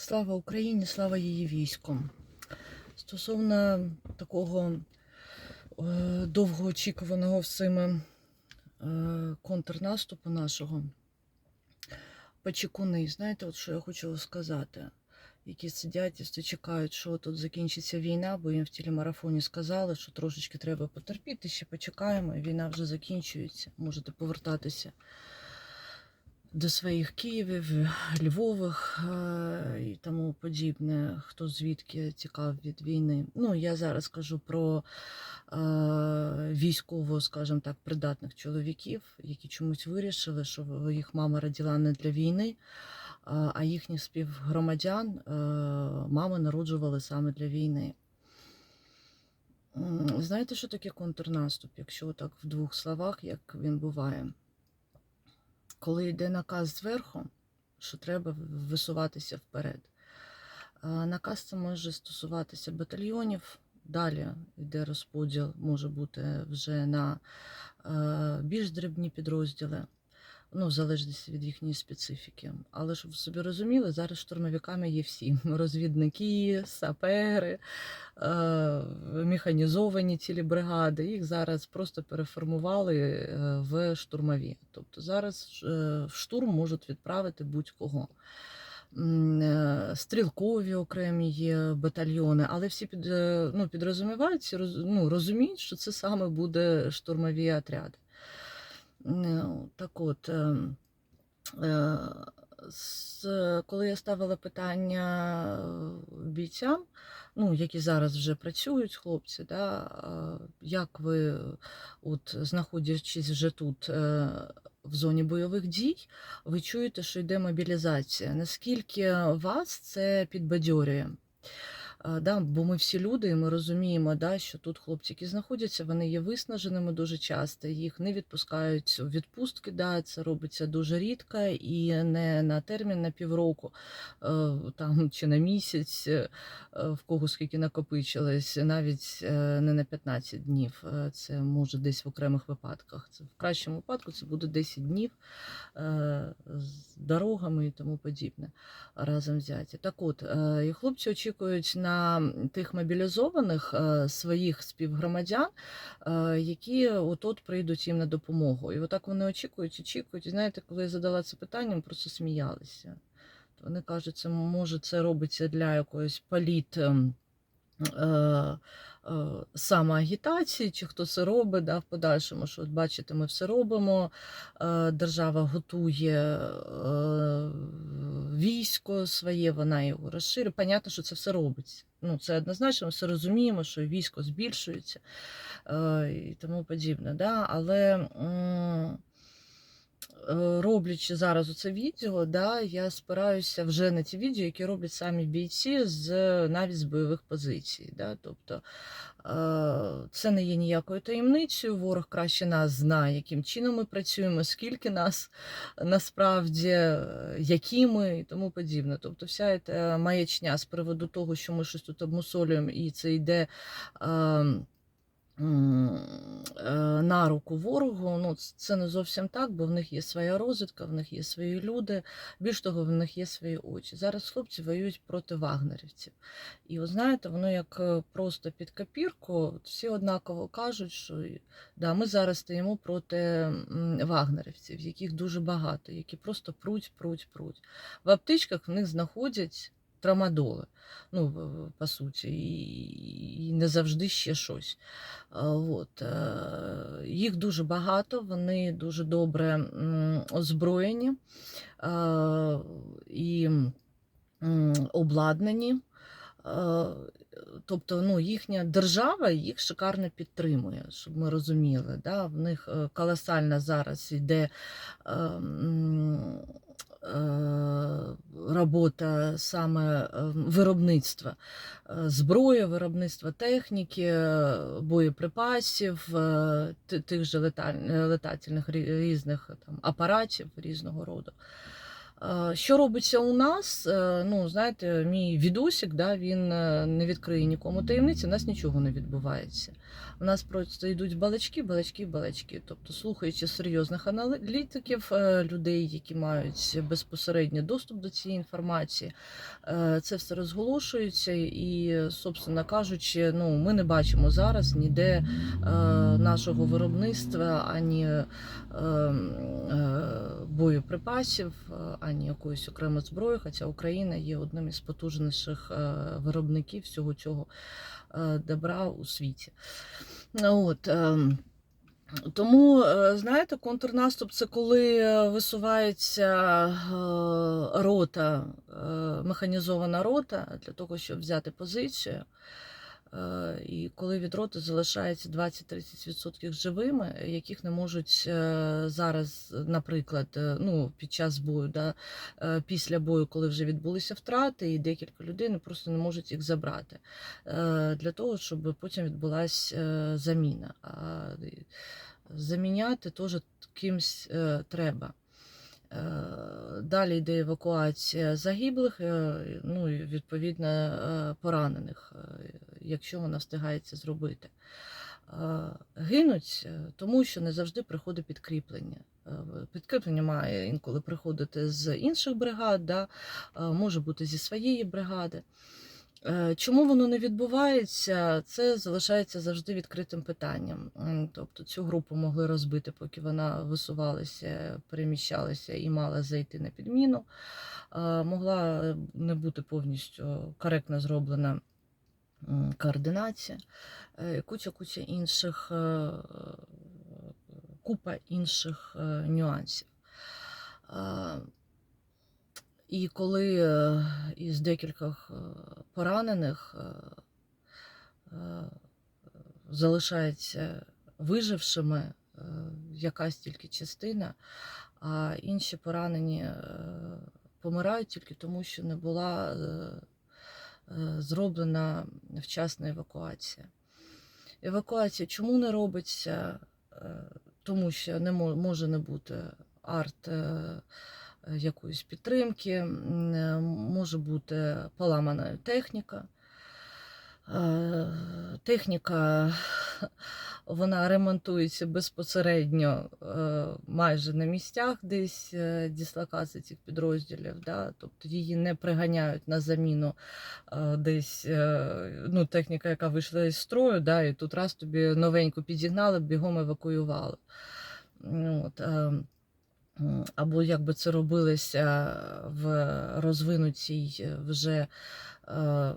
Слава Україні, слава її війську. Стосовно такого е, довгоочікуваного всіми е, контрнаступу нашого, почекуни, знаєте, от що я хочу сказати, які сидять і чекають, що тут закінчиться війна, бо їм в телемарафоні сказали, що трошечки треба потерпіти, ще почекаємо, і війна вже закінчується. Можете повертатися до своїх Києвів, Львових е, і тому подібне, хто звідки тікав від війни. Ну, я зараз кажу про е, військово, скажімо так, придатних чоловіків, які чомусь вирішили, що їх мама родила не для війни, а а їхніх співгромадян е, мами народжували саме для війни. Знаєте, що таке контрнаступ, якщо так в двох словах, як він буває? Коли йде наказ зверху, що треба висуватися вперед. Наказ це може стосуватися батальйонів. Далі йде розподіл, може бути вже на е, більш дрібні підрозділи, ну, в залежності від їхньої специфіки. Але щоб ви собі розуміли, зараз штурмовиками є всі: розвідники, сапери, е, механізовані цілі бригади. Їх зараз просто переформували е, в штурмові. Тобто зараз е, в штурм можуть відправити будь-кого. Стрілкові окремі є батальйони, але всі під, ну, підрозумівають, і роз- ну, розуміють, що це саме буде штурмові отряди. Так от, е, е, коли я ставила питання е, бійцям, ну, які зараз вже працюють, хлопці, да, е, як ви, от, знаходячись вже тут в зоні бойових дій, ви чуєте, що йде мобілізація. Наскільки вас це підбадьорює? А, Да, бо ми всі люди, і ми розуміємо, да, що тут хлопці, які знаходяться, вони є виснаженими дуже часто. Їх не відпускають у відпустки. Да, це робиться дуже рідко і не на термін на півроку е, там, чи на місяць, е, в кого скільки накопичилось, навіть е, не на 15 днів. Е, Це може десь в окремих випадках. Це в кращому випадку це буде 10 днів е, з дорогами і тому подібне разом взяті. Так от, е, і хлопці очікують на тих мобілізованих е, своїх співгромадян, е, які от-от прийдуть їм на допомогу. І отак вони очікують, очікують. І знаєте, коли я задала це питання, вони просто сміялися. Вони кажуть, це може це робиться для якоїсь політ. Е, е, Самоагітації, чи хто це робить да, в подальшому, що бачите, ми все робимо. е, Держава готує військо своє, вона його розширює. Понятно, що це все робиться. Ну, це однозначно, ми все розуміємо, що військо збільшується і тому подібне. Да? Але роблячи зараз оце відео, да, я спираюся вже на ті відео, які роблять самі бійці з навіть з бойових позицій. Да? Тобто е, це не є ніякою таємницею. Ворог краще нас знає, яким чином ми працюємо, скільки нас насправді, е, які ми і тому подібне. Тобто, вся ця маячня з приводу того, що ми щось тут обмусолюємо, і це йде. Е, на руку ворогу. Ну, це не зовсім так, бо в них є своя розвідка, в них є свої люди. Більш того, в них є свої очі. Зараз хлопці воюють проти вагнерівців. І от знаєте, воно як е, просто під копірку, всі однаково кажуть, що да, ми зараз стоїмо проти вагнерівців, яких дуже багато, які просто пруть, пруть, пруть. В аптечках в них знаходять трамадоли, ну, по суті, і, не завжди ще щось. От. Їх дуже багато, вони дуже добре озброєні і обладнані. Тобто ну, їхня держава їх шикарно підтримує, щоб ми розуміли. Да? В них е, колосальна зараз йде е, м, е, робота саме е, виробництва зброї, виробництва техніки, е, боєприпасів, тих же летальних різних там, апаратів різного роду. Що робиться у нас? Е, Ну, знаєте, мій відосик, да, він е, не відкриє нікому таємниці, у нас нічого не відбувається. У нас просто йдуть балачки, балачки, балачки. Тобто, слухаючи серйозних аналітиків, е, людей, які мають безпосередній доступ до цієї інформації, е, це все розголошується, і, собственно кажучи, ну, ми не бачимо зараз ніде нашого виробництва ані е, е, боєприпасів, ані якоїсь окремої зброї, хоча Україна є одним із потужніших е, виробників всього цього е, добра у світі. Ну, От, ем, тому, е, знаєте, контрнаступ це коли висувається рота, механізована рота для того, щоб взяти позицію. Е, І коли від роти залишається 20-30% живими, яких не можуть е, зараз, наприклад, е, ну, під час бою, да, після бою, коли вже відбулися втрати, і декілька людей просто не можуть їх забрати для того, щоб потім відбулася заміна. А заміняти теж кимсь треба. Е, Далі йде евакуація загиблих, е, ну і відповідно е, поранених, якщо вона встигає це зробити. Гинуть, тому що не завжди приходить підкріплення. Підкріплення має інколи приходити з інших бригад, да, може бути зі своєї бригади. Е, Чому воно не відбувається, це залишається завжди відкритим питанням. Тобто цю групу могли розбити, поки вона висувалася, переміщалася і мала зайти на підміну. Е, Могла не бути повністю коректно зроблена координація, Е, куча-куча інших, е, купа інших е, нюансів. І коли е, із декількох е, поранених е, залишається вижившими якась тільки частина, а інші поранені помирають тільки тому, що не була зроблена вчасна евакуація. Евакуація чому не робиться? Тому що не може не бути арт. Якоїсь підтримки, може бути поламана техніка. Е, Техніка вона ремонтується безпосередньо е, майже на місцях десь е, дислокації цих підрозділів. Да? Тобто її не приганяють на заміну десь ну, техніка, яка вийшла із строю, да? і тут раз тобі новеньку підігнали, бігом евакуювали. От, е, М, або як би це робилося в розвинутій е, вже е,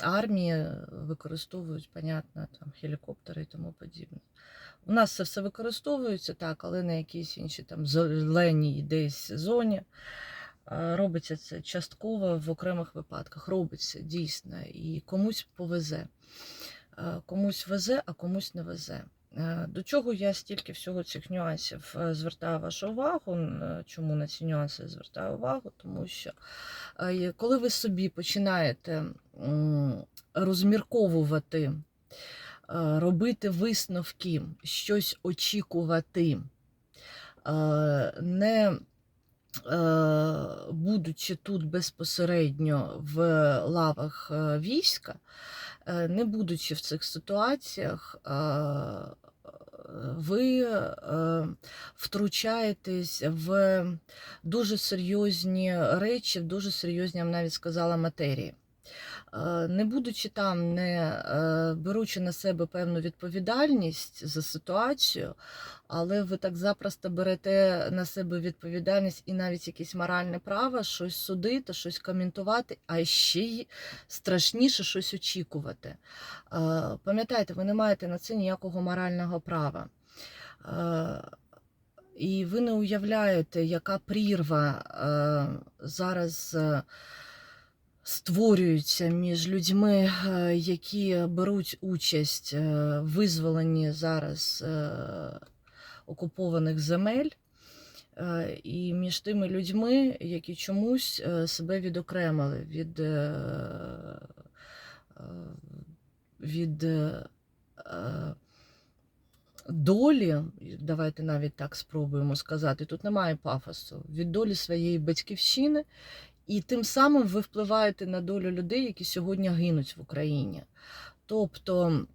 армії, використовують, понятно, там гелікоптери і тому подібне. У нас це все використовується так, але на якійсь іншій там зеленій десь зоні. Е, Робиться це частково в окремих випадках. Робиться дійсно, і комусь повезе. Е, Комусь везе, а комусь не везе. Е, До чого я стільки всього цих нюансів е, звертаю вашу увагу? Е, Чому на ці нюанси звертаю увагу? Тому що коли ви собі починаєте розмірковувати, робити висновки, щось очікувати, не будучи тут безпосередньо в лавах війська, не будучи в цих ситуаціях, е, ви е, втручаєтесь в дуже серйозні речі, в дуже серйозні, я б навіть сказала, матерії. Е, Не будучи там, не е, беручи на себе певну відповідальність за ситуацію, але ви так запросто берете на себе відповідальність і навіть якесь моральне право щось судити, щось коментувати, а ще й страшніше щось очікувати. Е, Пам'ятайте, ви не маєте на це ніякого морального права. І ви не уявляєте, яка прірва зараз створюється між людьми, е, які беруть участь е, в визволенні зараз е, окупованих земель. І між тими людьми, які чомусь себе відокремили від, від долі, давайте навіть так спробуємо сказати, тут немає пафосу, від долі своєї батьківщини, і тим самим ви впливаєте на долю людей, які сьогодні гинуть в Україні. Тобто,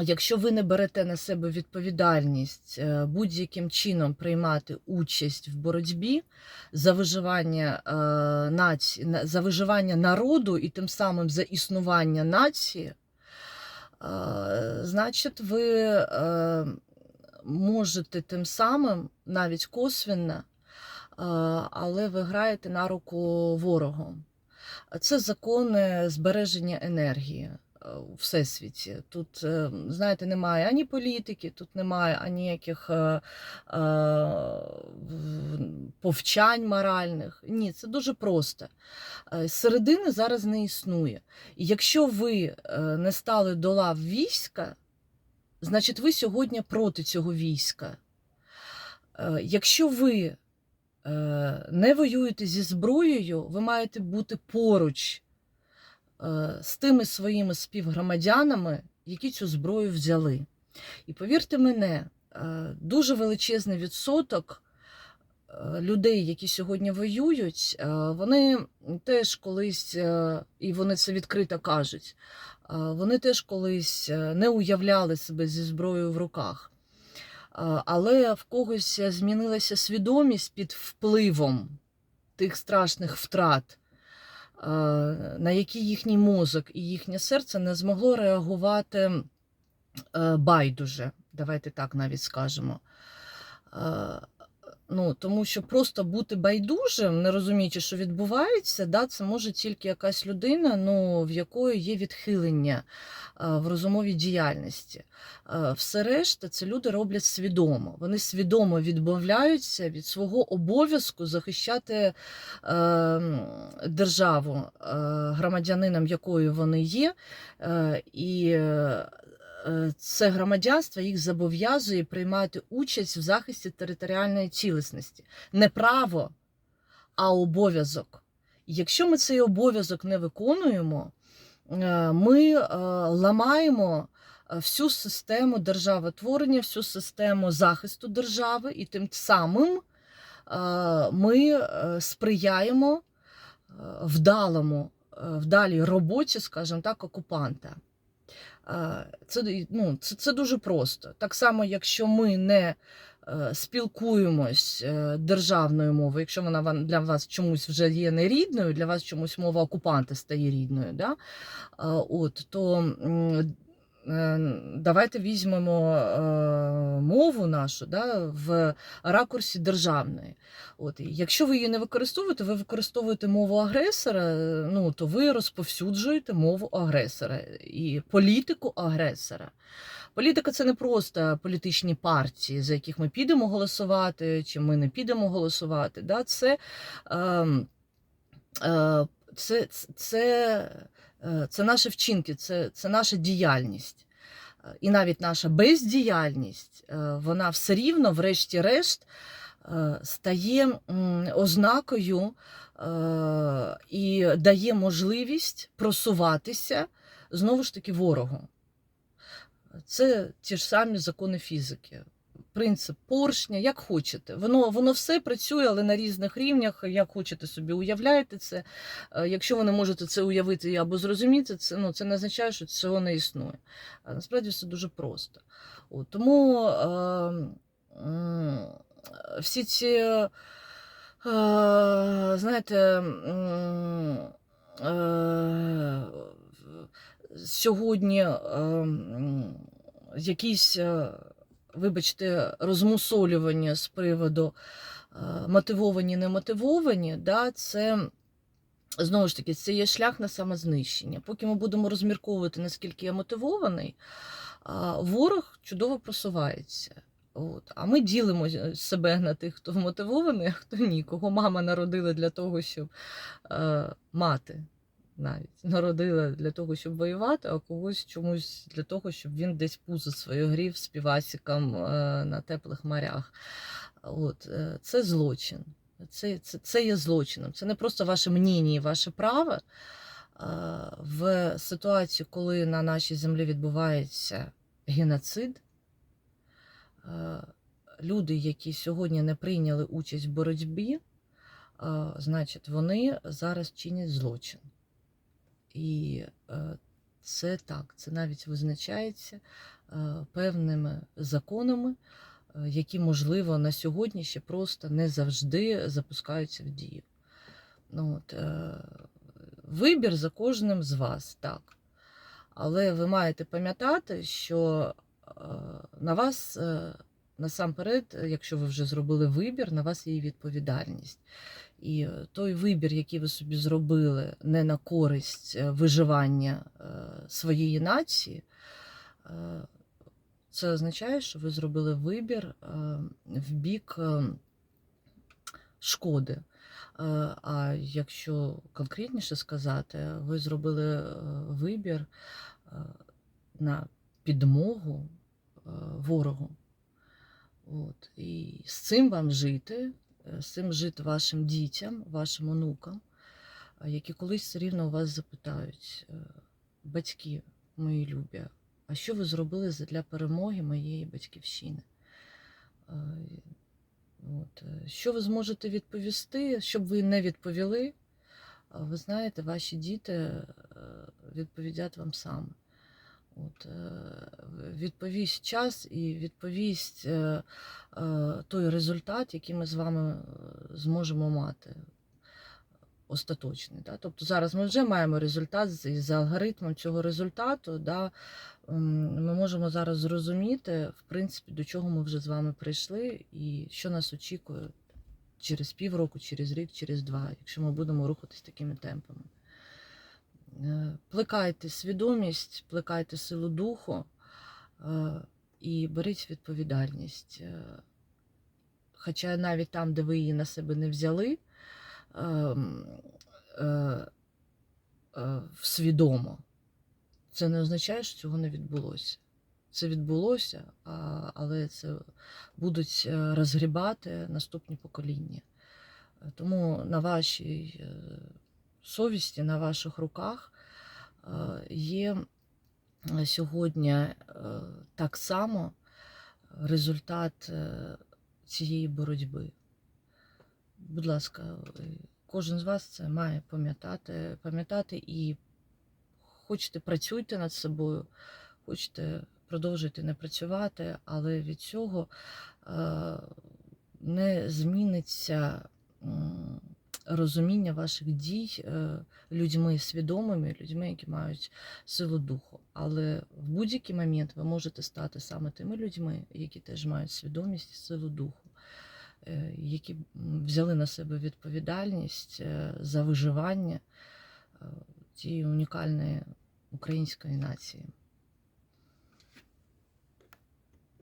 якщо ви не берете на себе відповідальність е, будь-яким чином приймати участь в боротьбі за виживання е, нації, за виживання народу і тим самим за існування нації, е, значить, ви можете тим самим навіть косвенно, але ви граєте на руку ворогу. Це закони збереження енергії е, у всесвіті. Тут, е, знаєте, немає ані політики, тут немає ані яких е, е, в- повчань моральних. Ні, це дуже просто. Е, Середини зараз не існує. І якщо ви е, не стали до лав війська, значить ви сьогодні проти цього війська. Е, Якщо ви е, не воюєте зі зброєю, ви маєте бути поруч е, з тими своїми співгромадянами, які цю зброю взяли. І повірте мене, е, дуже величезний відсоток е, людей, які сьогодні воюють, е, вони теж колись, е, і вони це відкрито кажуть, е, вони теж колись е, не уявляли себе зі зброєю в руках. Е, Але в когось змінилася свідомість під впливом тих страшних втрат, е, на які їхній мозок і їхнє серце не змогло реагувати е, байдуже. Давайте так навіть скажемо. Ну, тому що просто бути байдужим, не розуміючи, що відбувається, да, це може тільки якась людина, ну, в якої є відхилення е, в розумовій діяльності. Е, Все решта це люди роблять свідомо. Вони свідомо відмовляються від свого обов'язку захищати е, державу, громадянином якої вони є. І це громадянство їх зобов'язує приймати участь в захисті територіальної цілісності. Не право, а обов'язок. Якщо ми цей обов'язок не виконуємо, е, ми е, ламаємо е, всю систему державотворення, всю систему захисту держави, і тим самим е, ми е, сприяємо е, вдалому, е, вдалій роботі, скажімо так, окупанта. Е, Це, ну, це, це дуже просто. Так само, якщо ми не е, спілкуємось е, державною мовою, якщо вона для вас чомусь вже є нерідною, для вас чомусь мова окупанта стає рідною, да? От, то давайте візьмемо е, мову нашу да, в ракурсі державної. От, якщо ви її не використовуєте, ви використовуєте мову агресора, е, ну, то ви розповсюджуєте мову агресора і політику агресора. Політика це не просто політичні партії, за яких ми підемо голосувати, чи ми не підемо голосувати. Да? Це, ем, е, це, це, е, це наші вчинки, це, це наша діяльність. І навіть наша бездіяльність, е, вона все рівно, врешті-решт, е, стає ознакою і дає можливість просуватися знову ж таки ворогу. Це ті ж самі закони фізики. Принцип поршня, як хочете. Воно, воно все працює, але на різних рівнях, як хочете собі уявляєте це. Е, Якщо ви не можете це уявити або зрозуміти, це, ну, це не означає, що цього не існує. А насправді все дуже просто. От, тому е, м, всі ці, е, знаєте, м, е, сьогодні е, якісь, е, вибачте, розмусолювання з приводу е, мотивовані, немотивовані, да, це. Знову ж таки, це є шлях на самознищення. Поки ми будемо розмірковувати, наскільки я мотивований, ворог чудово просувається. От. А ми ділимо себе на тих, хто мотивований, а хто ні. Кого мама народила для того, щоб е, мати навіть народила для того, щоб воювати, а когось чомусь для того, щоб він десь пузо своє грів з півасиком е, на теплих морях. От. е, Це злочин. Це, це, це є злочином. Це не просто ваше мніння і ваше право. В ситуації, коли на нашій землі відбувається геноцид, Е, Люди, які сьогодні не прийняли участь в боротьбі, значить, вони зараз чинять злочин. І е, це так, це навіть визначається е, певними законами, е, які, можливо, на сьогодні ще просто не завжди запускаються в дію. Ну, от, вибір за кожним з вас, так. Але ви маєте пам'ятати, що на вас насамперед, якщо ви вже зробили вибір, на вас є відповідальність. І е, той вибір, який ви собі зробили не на користь е, виживання е, своєї нації, це означає, що ви зробили вибір в бік шкоди. А якщо конкретніше сказати, ви зробили вибір на підмогу ворогу. От. І з цим вам жити, з цим жити вашим дітям, вашим онукам, е, які колись все рівно у вас запитають, е, батьки мої любі, а що ви зробили для перемоги моєї батьківщини? Е, От. е, Що ви зможете відповісти, щоб ви не відповіли? Ви знаєте, ваші діти е, відповідять вам саме. От, е, відповість час і відповість е, е, той результат, який ми з вами зможемо мати остаточний. Да? Тобто зараз ми вже маємо результат з- за алгоритмом цього результату. Да? Ми можемо зараз зрозуміти, в принципі, до чого ми вже з вами прийшли, і що нас очікує через півроку, через рік, через два, якщо ми будемо рухатись такими темпами. Е, Плекайте свідомість, плекайте силу духу е, і беріть відповідальність. Е, Хоча навіть там, де ви її на себе не взяли, ем, свідомо, це не означає, що цього не відбулося. Це відбулося, але це будуть розгрібати наступні покоління. Тому на вашій совісті, на ваших руках е, є сьогодні е, так само результат е, цієї боротьби. Будь ласка, кожен з вас це має пам'ятати, пам'ятати і хочете працюйте над собою, хочете продовжуйте не працювати, але від цього не зміниться розуміння ваших дій е, людьми свідомими, людьми, які мають силу духу. Але в будь-який момент ви можете стати саме тими людьми, які теж мають свідомість і силу духу, е, які взяли на себе відповідальність е, за виживання тієї унікальної української нації.